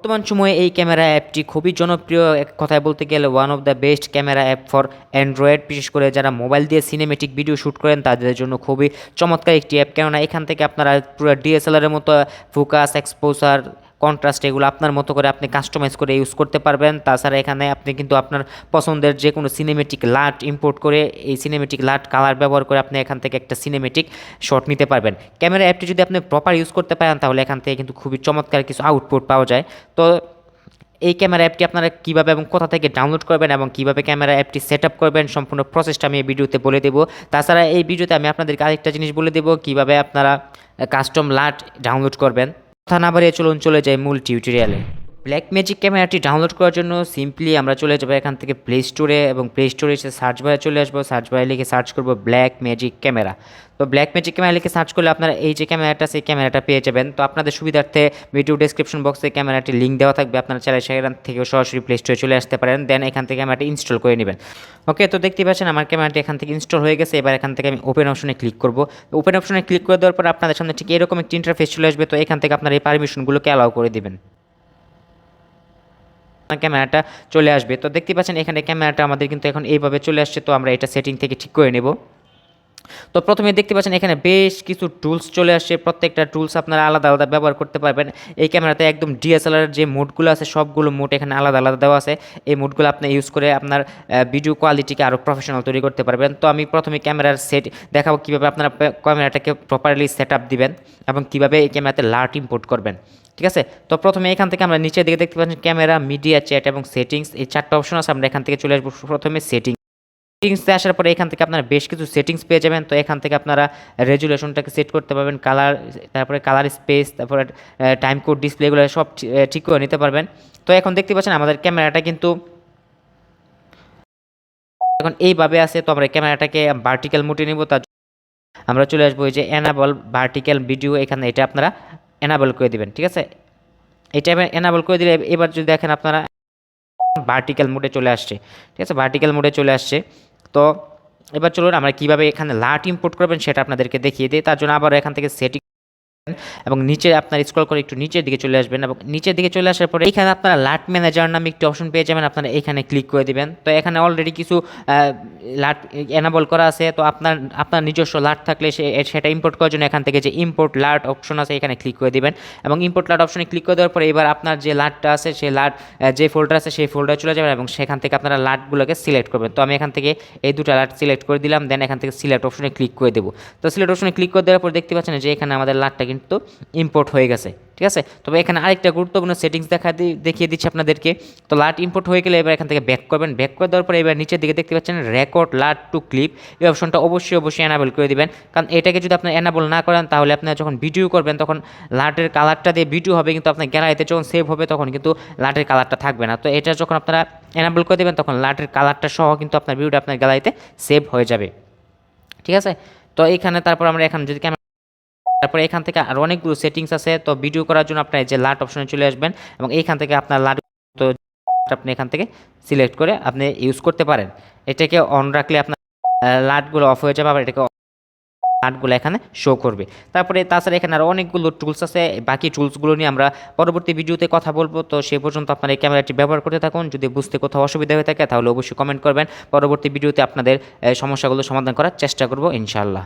বর্তমান সময়ে এই ক্যামেরা অ্যাপটি খুবই জনপ্রিয়। এক কথায় বলতে গেলে one of the best camera app for Android বিশেষ করে যারা মোবাইল দিয়ে সিনেমেটিক ভিডিও শ্যুট করেন, তাদের জন্য খুবই চমৎকার একটি অ্যাপ। কেননা এখান থেকে আপনারা পুরো ডিএসএলআরের মতো ফোকাস এক্সপোজার কন্ট্রাস্ট এগুলো আপনার মতো করে আপনি কাস্টমাইজ করে ইউজ করতে পারবেন। তাছাড়া এখানে আপনি কিন্তু আপনার পছন্দের যে কোনো সিনেমেটিক লাট ইম্পোর্ট করে এই সিনেমেটিক লাট কালার ব্যবহার করে আপনি এখান থেকে একটা সিনেমেটিক শট নিতে পারবেন। ক্যামেরা অ্যাপটি যদি আপনি প্রপার ইউজ করতে পারেন, তাহলে এখান থেকে কিন্তু খুবই চমৎকার কিছু আউটপুট পাওয়া যায়। তো এই ক্যামেরা অ্যাপটি আপনারা কীভাবে এবং কোথা থেকে ডাউনলোড করবেন এবং কীভাবে ক্যামেরা অ্যাপটি সেট করবেন, সম্পূর্ণ প্রসেসটা আমি এই ভিডিওতে বলে দেবো। তাছাড়া এই ভিডিওতে আমি আপনাদেরকে আরেকটা জিনিস বলে দেবো, কীভাবে আপনারা কাস্টম লাট ডাউনলোড করবেন। কথা না বাড়িয়ে চলুন চলে যাই মূল টিউটোরিয়ালে ব্ল্যাক ম্যাজিক ক্যামেরাটি ডাউনলোড করার জন্য সিম্পলি আমরা চলে যাব এখান থেকে প্লে স্টোরে এবং প্লে স্টোরে এসে সার্চ বারে চলে আসব। সার্চ বারে লিখে সার্চ করব ব্ল্যাক ম্যাজিক ক্যামেরা। তো ব্ল্যাক ম্যাজিক ক্যামেরা লিখে সার্চ করলে আপনারা এই যে ক্যামেরাটা, সেই ক্যামেরাটা পেয়ে যাবেন। তো আপনাদের সুবিধার্থে ভিডিও ডেসক্রিপশন বক্সে ক্যামেরাটি লিঙ্ক দেওয়া থাকবে। আপনারা চাইলে সেখান থেকে সরাসরি প্লে স্টোরে চলে আসতে পারেন। দেন এখান থেকে ক্যামেরাটি ইনস্টল করে নেবেন। ওকে তো দেখতে পাচ্ছেন আমার ক্যামেরাটি এখান থেকে ইনস্টল হয়ে গেছে। এবার এখান থেকে আমি ওপেন অপশনে ক্লিক করব। ওপেন অপশনে ক্লিক করে দেওয়ার পর আপনাদের সামনে ঠিক এরকম একটি ইন্টারফেস চলে আসবে। তো এখান থেকে আপনারা এই পারমিশনগুলোকে অ্যালাউ করে দিবেন। ক্যামেরাটা চলে আসবে। তো দেখতে পাচ্ছেন, এখানে ক্যামেরাটা আমাদের কিন্তু এখন এইভাবে চলে আসছে, তো আমরা এটা সেটিং থেকে ঠিক করে নেব। তো প্রথমে দেখতে পাচ্ছেন এখানে বেশ কিছু টুলস চলে আসছে প্রত্যেকটা টুলস আপনারা আলাদা আলাদা ব্যবহার করতে পারবেন। এই ক্যামেরাতে একদম ডিএসএলআর যে মোডগুলো আছে, সবগুলো মোড এখানে আলাদা আলাদা দেওয়া আছে। এই মোডগুলো আপনি ইউজ করে আপনার ভিডিও কোয়ালিটিকে আরও প্রফেশনাল তৈরি করতে পারবেন। তো আমি প্রথমে ক্যামেরার সেট দেখাবো কীভাবে আপনারা ক্যামেরাটাকে প্রপারলি সেট আপ দিবেন এবং কীভাবে এই ক্যামেরাতে লার্ট ইম্পোর্ট করবেন। ঠিক আছে? তো প্রথমে এখান থেকে আমরা নিচের দিকে দেখতে পাচ্ছি ক্যামেরা মিডিয়া চ্যাট এবং সেটিংস এই চারটা অপশন আছে, আমরা এখান থেকে চলে আসব। প্রথমে সেটিং সেটিংসে আসার পরে এখান থেকে আপনারা বেশ কিছু সেটিংস পেয়ে যাবেন। তো এখান থেকে আপনারা রেজুলেশনটাকে সেট করতে পারবেন। কালার তারপরে কালার স্পেস তারপরে টাইম কোড ডিসপ্লেগুলো সব ঠিক করে নিতে পারবেন। তো এখন দেখতে পাচ্ছেন আমাদের ক্যামেরাটা কিন্তু এখন এইভাবে আছে। তো আমরা ক্যামেরাটাকে ভার্টিক্যাল মুটে নিব। তার আমরা চলে আসব যে অ্যানাবল ভার্টিক্যাল ভিডিও এখানে এটা আপনারা এনাবল করে দিবেন, ঠিক আছে? এটা এনাবল করে দিলে এবার যদি দেখেন আপনারা ভার্টিক্যাল মোডে চলে আসছে, ঠিক আছে? ভার্টিক্যাল মোডে চলে আসছে। তো এবার চলুন আমরা কীভাবে এখানে লাট ইম্পোর্ট করবেন সেটা আপনাদেরকে দেখিয়ে দিই। তার জন্য আবার এখান থেকে সেটিং এবং নিচে আপনার স্ক্রল করে একটু নিচের দিকে চলে আসবেন এবং নিচের দিকে চলে আসার পরে এখানে আপনারা লাট ম্যানেজার নামে একটি অপশন পেয়ে যাবেন, আপনারা এখানে ক্লিক করে দিবেন। তো এখানে অলরেডি কিছু লাট এনাবল করা আছে। তো আপনার আপনার নিজস্ব লাট থাকলে সেটা ইম্পোর্ট করার জন্য এখান থেকে যে ইম্পোর্ট লাট অপশন আছে, এখানে ক্লিক করে দিবেন। এবং ইম্পোর্ট লাট অপশনে ক্লিক করে দেওয়ার পরে এবার আপনার যে লাটটা আছে সেই লাট যে ফোল্ডার আছে, সেই ফোল্ডারে চলে যাবেন এবং সেখান থেকে আপনারা লাটগুলোকে সিলেক্ট করবেন। তো আমি এখান থেকে এই দুটো লাট সিলেক্ট করে দিলাম দেন এখান থেকে সিলেক্ট অপশনে ক্লিক করে দেবো। তো সিলেক্ট অপশনে ক্লিক করে দেওয়ার পর দেখতে পাচ্ছেন যে এখানে আমাদের লাটটা কিন্তু ইম্পোর্ট হয়ে গেছে, ঠিক আছে? তবে এখানে আরেকটা গুরুত্বপূর্ণ সেটিংস দেখা দেখিয়ে দিচ্ছি আপনাদেরকে। তো লাট ইম্পোর্ট হয়ে গেলে এবার এখান থেকে ব্যাক করবেন। ব্যাক করে দেওয়ার পরে এবার নিচের দিকে দেখতে পাচ্ছেন রেকর্ড লাট টু ক্লিপ এই অপশনটা অবশ্যই অবশ্যই অ্যানাবল করে দিবেন। কারণ এটাকে যদি আপনি অ্যানাবল না করেন, তাহলে আপনার যখন ভিডিও করবেন, তখন লাটের কালারটা দিয়ে ভিডিও হবে, কিন্তু আপনার গ্যালারিতে যখন সেভ হবে, তখন কিন্তু লাটের কালারটা থাকবে না। তো এটা যখন আপনারা অ্যানাবল করে দেবেন, তখন লাটের কালারটা সহ কিন্তু আপনার ভিডিওটা আপনার গ্যালারিতে সেভ হয়ে যাবে। ঠিক আছে? তো এইখানে তারপর আমরা এখন যদি তারপরে এখান থেকে আর অনেকগুলো সেটিংস আছে, তো ভিডিও করার জন্য আপনার যে লাট অপশনে চলে আসবেন এবং এইখান থেকে আপনার লাট তো আপনি এখান থেকে সিলেক্ট করে আপনি ইউজ করতে পারেন। এটাকে অন রাখলে আপনার লাটগুলো অফ হয়ে যাবে, আবার এটাকে লাটগুলো এখানে শো করবে। তারপরে তাছাড়া এখানে আরও অনেকগুলো টুলস আছে, বাকি টুলসগুলো নিয়ে আমরা পরবর্তী ভিডিওতে কথা বলব, তো সে পর্যন্ত আপনার এই ক্যামেরাটি ব্যবহার করতে থাকুন। যদি বুঝতে কোথাও অসুবিধা হয়ে থাকে, তাহলে অবশ্যই কমেন্ট করবেন। পরবর্তী ভিডিওতে আপনাদের সমস্যাগুলো সমাধান করার চেষ্টা করব, ইনশাআল্লাহ।